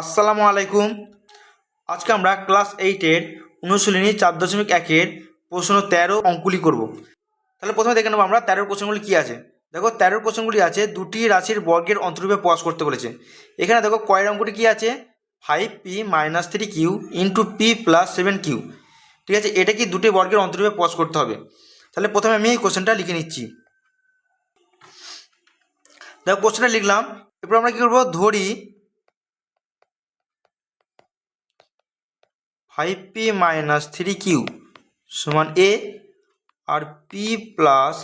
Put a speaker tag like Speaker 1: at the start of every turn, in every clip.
Speaker 1: আসসালামু আলাইকুম। আজকে আমরা ক্লাস এইটের অনুশীলনী চার দশমিক একের প্রশ্ন তেরো অঙ্কগুলি করব। তাহলে প্রথমে দেখে নেব আমরা তেরোর কোশ্চেনগুলি কী আছে। দেখো তেরোর কোশ্চেনগুলি আছে, দুটি রাশির বর্গের অন্তরূপে প্রকাশ করতে বলেছে। এখানে দেখো কয়ের অঙ্কটি কী আছে? Five P minus three Q into P plus seven Q ঠিক আছে, এটা কি দুটি বর্গের অন্তরূপে প্রকাশ করতে হবে? তাহলে প্রথমে আমি এই কোশ্চেনটা লিখে নিচ্ছি। দেখো কোশ্চেনটা লিখলাম। এরপর আমরা কী করব? ধরি five P minus three Q সমান এ আর পি প্লাস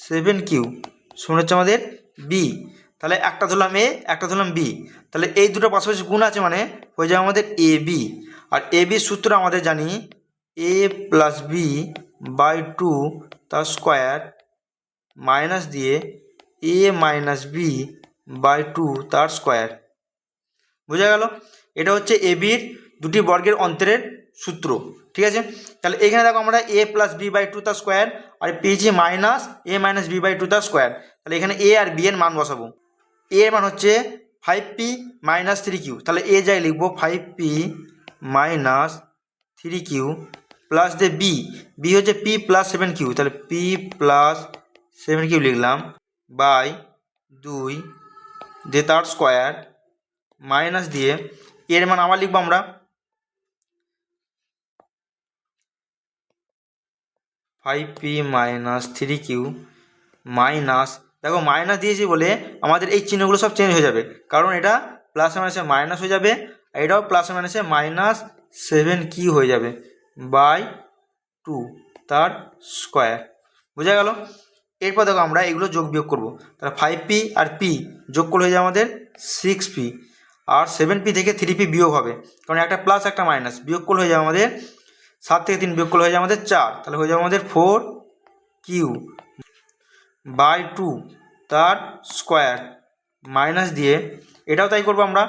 Speaker 1: সেভেন কিউ সমান হচ্ছে আমাদের বি তাহলে একটা ধরলাম এ একটা ধরলাম বি তাহলে এই দুটো পাশাপাশি গুণ আছে মানে হয়ে যাবে আমাদের এ বি আর এ বির সূত্র আমাদের জানি A plus B by two তার স্কোয়ার মাইনাস দিয়ে A minus B by two তার স্কোয়ার বোঝা গেল? এটা হচ্ছে এ বির দুটি বর্গের অন্তরের সূত্র, ঠিক আছে? তাহলে এখানে দেখো আমরা A plus B by two তার স্কোয়ার আর পেয়েছি minus A minus B by two তার স্কোয়ার তাহলে এখানে এ আর বি এর মান বসাবো। এ এর মান হচ্ছে five P minus three Q তাহলে এ যাই লিখব five P minus three Q plus দে বি বি হচ্ছে পি প্লাস সেভেন কিউ তাহলে পি প্লাস সেভেন কিউ লিখলাম বাই দুই দিয়ে তার স্কোয়ার মাইনাস দিয়ে এর মান আবার লিখব আমরা five P minus three Q minus দেখো মাইনাস দিয়েছি বলে আমাদের এই চিহ্নগুলো সব চেঞ্জ হয়ে যাবে। কারণ এটা প্লাস মাইনাসে মাইনাস হয়ে যাবে, আর এটাও প্লাস মাইনাসে মাইনাস সেভেন কিউ হয়ে যাবে বাই টু তার স্কোয়ার বোঝা গেল? এরপর দেখো আমরা এগুলো যোগ বিয়োগ করব। তাহলে ফাইভ পি আর পি যোগ করলে হয়ে যাবে আমাদের সিক্স পি আর সেভেন পি থেকে থ্রি পি বিয়োগ হবে। কারণ একটা প্লাস একটা মাইনাস বিয়োগ করলে হয়ে যাবে আমাদের সাত থেকে তিন বিয়োগ করলে হয়ে যাবে আমাদের চার। তাহলে হয়ে যাবে আমাদের ফোর কিউ বাই টু তার স্কোয়ার মাইনাস দিয়ে। এটাও তাই করব আমরা।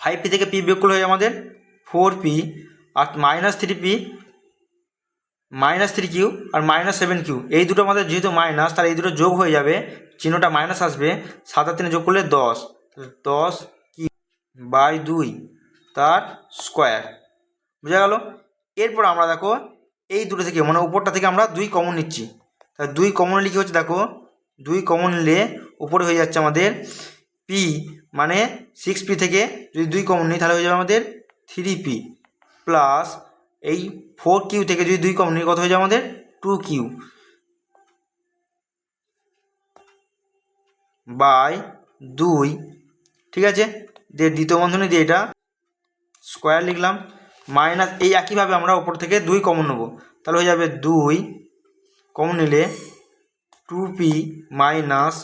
Speaker 1: ফাইভ পি থেকে পি বিয়োগ করলে হয়ে যাবে আমাদের ফোর পি আর minus three P, minus three Q আর মাইনাস সেভেন কিউ। এই দুটো আমাদের যেহেতু মাইনাস, তাহলে এই দুটো যোগ হয়ে যাবে, চিহ্নটা মাইনাস আসবে, সাত আর তিনে যোগ করলে দশ। দশ কিউ বাই দুই তার স্কোয়ার। বোঝা গেল? এরপর আমরা দেখো এই দুটো থেকে মানে উপরটা থেকে আমরা দুই কমন নিচ্ছি। তাহলে দুই কমন লিখে হচ্ছে দেখো? দুই কমন নিলে উপরে হয়ে যাচ্ছে আমাদের পি মানে সিক্স পি থেকে যদি দুই কমন নিই তাহলে হয়ে যাবে আমাদের থ্রি পি প্লাস এই ফোর কিউ থেকে যদি দুই কমন নিই কত হয়ে যাবে আমাদের টু কিউ বাই দুই। ঠিক আছে? দিয়ে দ্বিতীয় বন্ধনী দিয়ে এটা স্কোয়ার লিখলাম। মাইনাস এই একইভাবে আমরা ওপর থেকে দুই কমন নেব। তাহলে হয়ে যাবে দুই কমন নিলে two P minus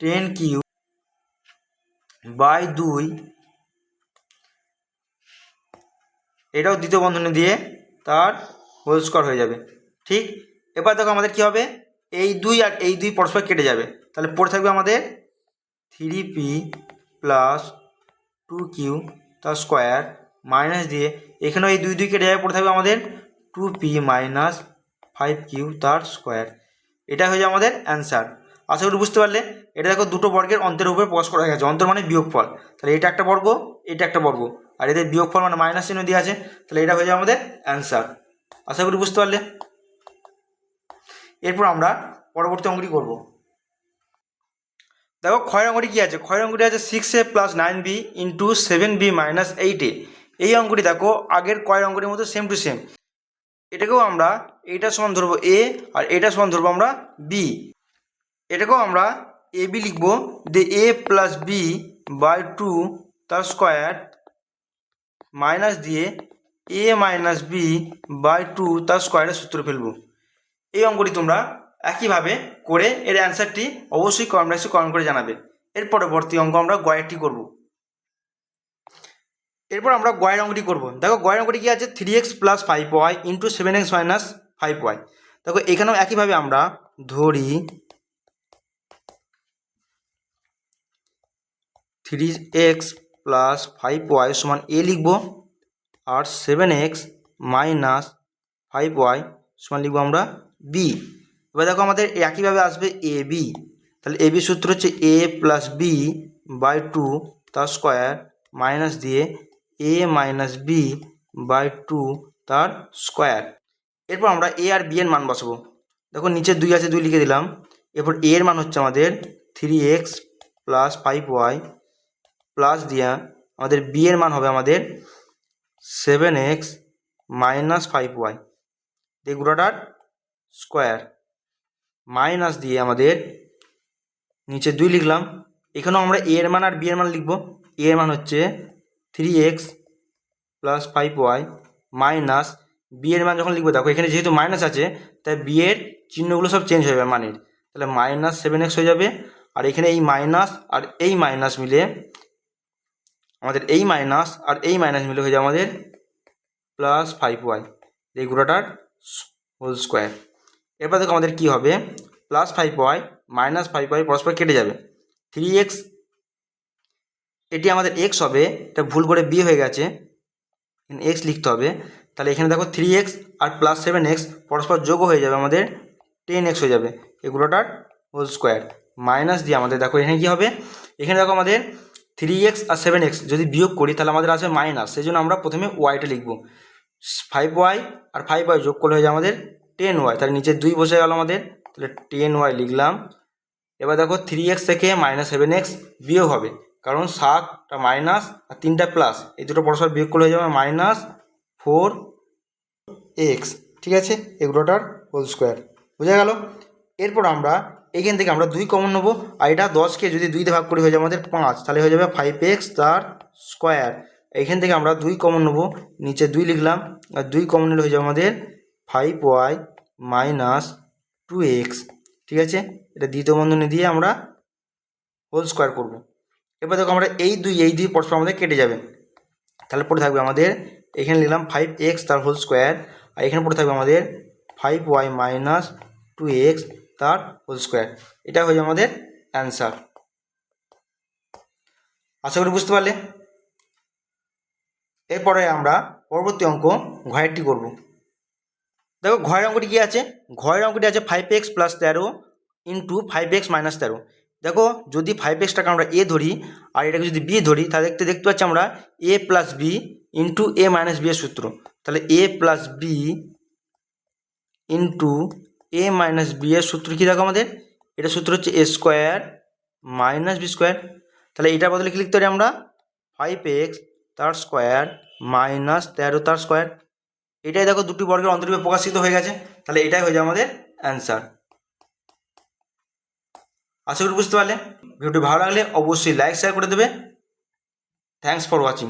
Speaker 1: ten Q by দুই। এটাও দ্বিতীয় বন্ধনী দিয়ে তার হোল স্কোয়ার হয়ে যাবে। ঠিক? এবার দেখো আমাদের কী হবে? এই দুই আর এই দুই পরস্পর কেটে যাবে। তাহলে পড়ে থাকবে আমাদের three P plus two Q তার স্কোয়ার মাইনাস দিয়ে। এখানেও এই দুই দুই কেটে যাবে পড়ে থাকবে আমাদের two P minus five Q তার স্কোয়ার এটা হয়ে আমাদের অ্যান্সার আশা করি বুঝতে পারলে। এটা দেখো দুটো বর্গের অন্তের উপরে প্রকাশ করা গেছে। অন্তর মানে বিয়োগফল। তাহলে এটা একটা বর্গ, এটা একটা বর্গ। আর এদের বিয়োগফল মানে মাইনাস চিহ্ন দিয়ে আছে। তাহলে এটা হয়ে যাবে আমাদের অ্যান্সার আশা করি বুঝতে পারলে। এরপর আমরা পরবর্তী অঙ্কটি করব। দেখো ক্ষয় অঙ্কটি কী আছে? ক্ষয় অঙ্কটি আছে six A plus nine B into seven B minus eight A এই অঙ্কটি দেখো, আগের কয়ের অঙ্কটির মতো সেম টু সেম এটাকেও আমরা এইটা সমান ধরবো এ আর এটা সমান ধরবো আমরা বি এটাকেও আমরা এ বি লিখব যে A plus B by two তার স্কোয়ার মাইনাস দিয়ে A minus B by two তার স্কোয়ারের সূত্র ফেলব। এই অঙ্কটি তোমরা একইভাবে করে এর অ্যান্সারটি অবশ্যই কমেন্ট বক্সে কমেন্ট করে জানাবে। এর পরবর্তী অঙ্ক আমরা গয়েরটি করব। এরপর আমরা গয়ের অঙ্কটি করব। দেখো গয়ের অঙ্কটি কী আছে? Three X plus five Y into seven X minus five Y দেখো এখানেও একইভাবে আমরা ধরি three X plus five Y সমান এ লিখব আর seven X minus five Y সমান লিখব আমরা বি এবার দেখো আমাদের একইভাবে আসবে এ বি তাহলে এ বি সূত্র হচ্ছে A plus B by two তার স্কোয়ার মাইনাস দিয়ে A minus B by two তার স্কোয়ার এরপর আমরা এ আর বি এর মান বসাবো। দেখো নিচে দুই আছে, দুই লিখে দিলাম। এরপর এ এর মান হচ্ছে আমাদের three X plus five Y plus দিয়া আমাদের বি এর মান হবে আমাদের seven X minus five Y দিয়ে স্কোয়ার মাইনাস দিয়ে আমাদের নিচে দুই লিখলাম। এখানেও আমরা এ এর মান আর বি এর মান লিখব। এ এর মান হচ্ছে three X plus five Y minus B এর মান যখন লিখব, দেখো এখানে যেহেতু মাইনাস আছে, তাই বি এর চিহ্নগুলো সব চেঞ্জ হয়ে যাবে মানের। তাহলে মাইনাস সেভেন এক্স হয়ে যাবে, আর এখানে এই মাইনাস আর এই মাইনাস মিলে আমাদের এই মাইনাস আর এই মাইনাস মিলে হয়ে যাবে আমাদের প্লাস ফাইভ ওয়াই এই গোটাটার হোল স্কোয়ার এরপর দেখো আমাদের কী হবে? Plus five Y minus five Y পরস্পর কেটে যাবে। থ্রি এক্স এটি আমাদের এক্স হবে, এটা ভুল করে বি হয়ে গেছে। এক্স লিখতে হবে। তাহলে এখানে দেখো থ্রি এক্স আর প্লাস সেভেন এক্স পরস্পর যোগ হয়ে যাবে আমাদের টেন এক্স হয়ে যাবে। এগুলোটার হোল স্কোয়ার মাইনাস দিয়ে আমাদের দেখো এখানে কী হবে? এখানে দেখো আমাদের থ্রি এক্স আর সেভেন এক্স যদি বিয়োগ করি তাহলে আমাদের আসবে মাইনাস সেই জন্য আমরা প্রথমে ওয়াইটা লিখব। ফাইভ ওয়াই আর ফাইভ ওয়াই যোগ করলে হয়ে যায় আমাদের টেন ওয়াই তাহলে নিচে দুই বসে গেল আমাদের। তাহলে টেন ওয়াই লিখলাম। এবার দেখো থ্রি এক্স থেকে মাইনাস সেভেন এক্স বিয়োগ হবে। কারণ সাতটা মাইনাস, আর তিনটা প্লাস এই দুটো পরস্পর বিয়োগ করলে হয়ে যাবে মাইনাস ফোর এক্স ঠিক আছে? এগুলোটার হোল স্কোয়ার বোঝা গেল? এরপর আমরা এখান থেকে আমরা দুই কমন নেব, আর এটা দশকে যদি দুইতে ভাগ করি হয়ে যাবে আমাদের পাঁচ, তাহলে হয়ে যাবে ফাইভ এক্স তার স্কোয়ার এখান থেকে আমরা দুই কমন নেব, নিচে দুই লিখলাম, আর দুই কমন হয়ে যাবে আমাদের five Y minus two X ঠিক আছে? এটা দ্বিতীয় বন্ধনী দিয়ে আমরা হোল স্কোয়ার করব। এবার দেখো আমরা এই দুই এই দুই পরস্পর আমাদের কেটে যাবে। তাহলে পড়ে থাকবে আমাদের, এখানে লিখলাম ফাইভ এক্স তার হোল স্কোয়ার আর এখানে পড়ে থাকবে আমাদের five Y minus two X তার হোল স্কোয়ার এটা হয়ে আমাদের অ্যান্সার আশা করি বুঝতে পারলে? এরপরে আমরা পরবর্তী অঙ্ক ঘয়েরটি করব। দেখো ঘয়ের অঙ্কটি কী আছে? ঘয়ের অঙ্কটি আছে ফাইভ এক্স প্লাস তেরো ইন্টু ফাইভ এক্স মাইনাস তেরো। দেখো যদি ফাইভ এক্সটাকে আমরা এ ধরি আর এটাকে যদি বি ধরি, তাহলে দেখতে দেখতে পাচ্ছি আমরা A plus B into A minus B এর সূত্র। তাহলে A plus B into A minus B এর সূত্র কী দেখো আমাদের? এটা সূত্র হচ্ছে A square minus B square তাহলে এটার বদলে কী লিখতে পারি আমরা? ফাইভ এক্স তার স্কোয়ার মাইনাস তেরো তার স্কোয়ার এটাই দেখো দুটি বর্গের অন্তর্ভুক্ত প্রকাশিত হয়ে গেছে। তাহলে এটাই হয়ে যায় আমাদের অ্যান্সার আশা করি বুঝতে পারলে। ভিডিওটি ভালো লাগলে অবশ্যই লাইক শেয়ার করে দেবে। Thanks for watching